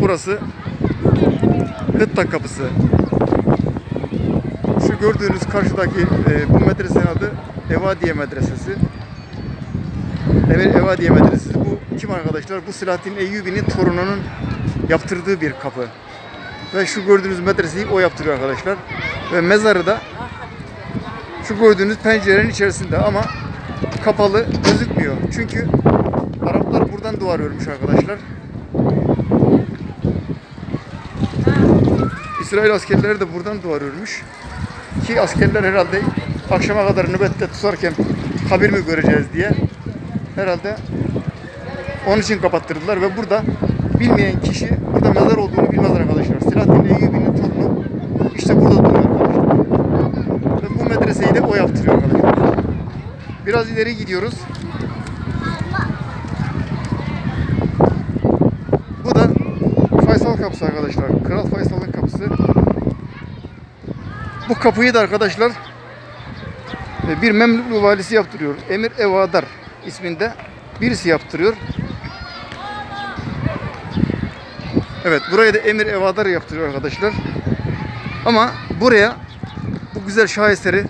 burası Hıtta Kapısı. Şu gördüğünüz karşıdaki e, bu medresenin adı Evadiye Medresesi. Evet Evadiye Medresesi. Bu kim arkadaşlar? Bu Selahattin Eyyubi'nin torununun yaptırdığı bir kapı. Ve şu gördüğünüz medreseyi o yaptırıyor arkadaşlar. Ve mezarı da şu gördüğünüz pencerenin içerisinde ama kapalı gözükmüyor. Çünkü Araplar buradan duvar örmüş arkadaşlar. İsrail askerleri de buradan duvar örmüş. Ki askerler herhalde akşama kadar nöbette tutarken kabir mi göreceğiz diye herhalde onun için kapattırdılar ve burada bilmeyen kişi burada mezar olduğunu bilmez arkadaşlar. Selahattin Eyyubi'nin torunu işte burada duruyor arkadaşlar. Ve bu medreseyi de o yaptırıyor arkadaşlar. Biraz ileri gidiyoruz. Bu da Faysal kapısı arkadaşlar. Kral Faysal'ın kapısı. Bu kapıyı da arkadaşlar e, bir Memlüklu valisi yaptırıyor. Emir Evadar isminde birisi yaptırıyor. Evet buraya da Emir Evadar yaptırıyor arkadaşlar. Ama buraya bu güzel şaheseri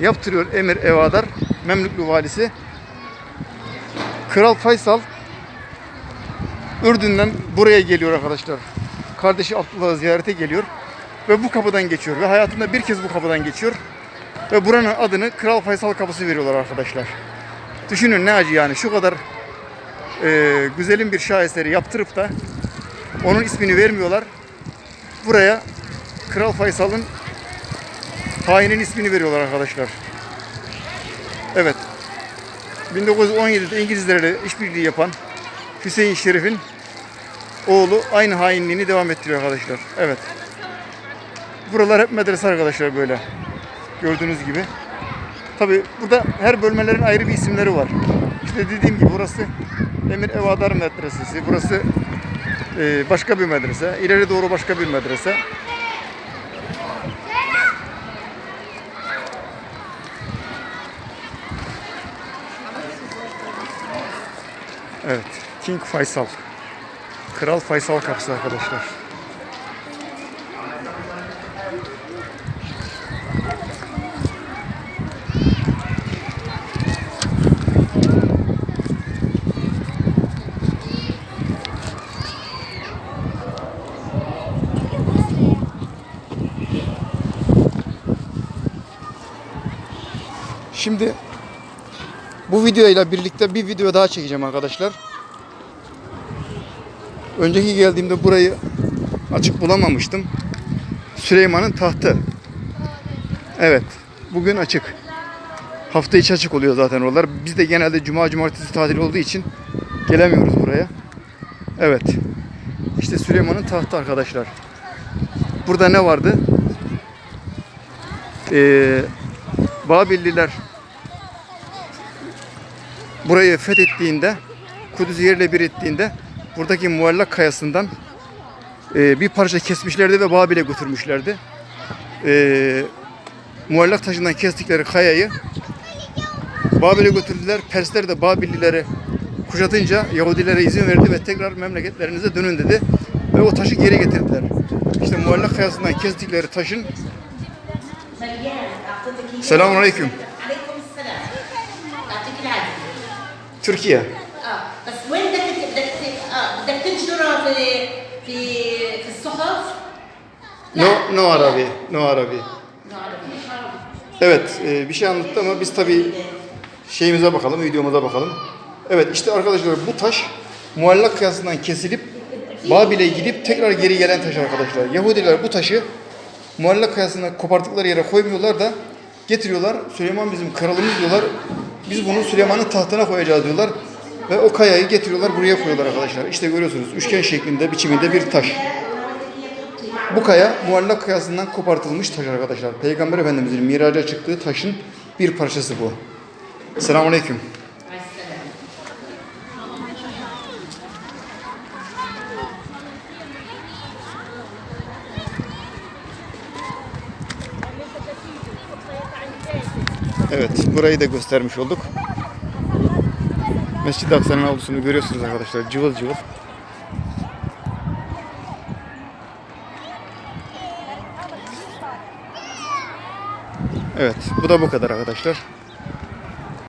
yaptırıyor Emir Evadar Memlüklü valisi. Kral Faysal Ürdün'den buraya geliyor arkadaşlar. Kardeşi Abdullah'ı ziyarete geliyor. Ve bu kapıdan geçiyor. Ve hayatında bir kez bu kapıdan geçiyor. Ve buranın adını Kral Faysal Kapısı veriyorlar arkadaşlar. Düşünün ne acı yani. Şu kadar e, güzelin bir şaheseri yaptırıp da onun ismini vermiyorlar. Buraya Kral Faysal'ın hainin ismini veriyorlar arkadaşlar. Evet. 1917'de İngilizlerle işbirliği yapan Hüseyin Şerif'in oğlu aynı hainliğini devam ettiriyor arkadaşlar. Evet. Buralar hep medrese arkadaşlar böyle. Gördüğünüz gibi. Tabi burada her bölmelerin ayrı bir isimleri var. İşte dediğim gibi burası Emir Evadar Medresesi. Burası e, başka bir medrese. İleri doğru başka bir medrese. Evet. King Faysal. Kral Faysal kapısı arkadaşlar. Şimdi bu videoyla birlikte bir video daha çekeceğim arkadaşlar. Önceki geldiğimde burayı açık bulamamıştım. Süleyman'ın tahtı. Evet. Bugün açık. Hafta içi açık oluyor zaten oralar. Biz de genelde cuma cumartesi tatil olduğu için gelemiyoruz buraya. Evet. İşte Süleyman'ın tahtı arkadaşlar. Burada ne vardı? Ee, Babilliler burayı fethettiğinde Kudüs'ü yerle bir ettiğinde buradaki muallak kayasından e, bir parça kesmişlerdi ve Babil'e götürmüşlerdi. E, muallak taşından kestikleri kayayı Babil'e götürdüler. Persler de Babillilere kuşatınca Yahudilere izin verdi ve tekrar memleketlerinize dönün dedi. Ve o taşı geri getirdiler. İşte muallak kayasından kestikleri taşın Selamun Aleyküm. Türkiye. بدك تنشره في في في الصحف No, no Arabi. No Arabi. No عربي Evet, e, bir şey anlattı ama biz tabii şeyimize bakalım, videomuza bakalım. Evet, işte arkadaşlar bu taş muallak kıyasından kesilip Babil'e gidip tekrar geri gelen taş arkadaşlar. Yahudiler bu taşı muallak kıyasından koparttıkları yere koymuyorlar da getiriyorlar. Süleyman bizim kralımız diyorlar. Biz bunu Süleyman'ın tahtına koyacağız diyorlar. Ve o kayayı getiriyorlar buraya koyuyorlar arkadaşlar. İşte görüyorsunuz üçgen şeklinde biçiminde bir taş. Bu kaya muallak kayasından kopartılmış taş arkadaşlar. Peygamber Efendimizin miraca çıktığı taşın bir parçası bu. Selamun Aleyküm. Evet, burayı da göstermiş olduk. Mescid-i Aksa'nın avlusunu görüyorsunuz arkadaşlar. Cıvıl cıvıl. Evet. Bu da bu kadar arkadaşlar.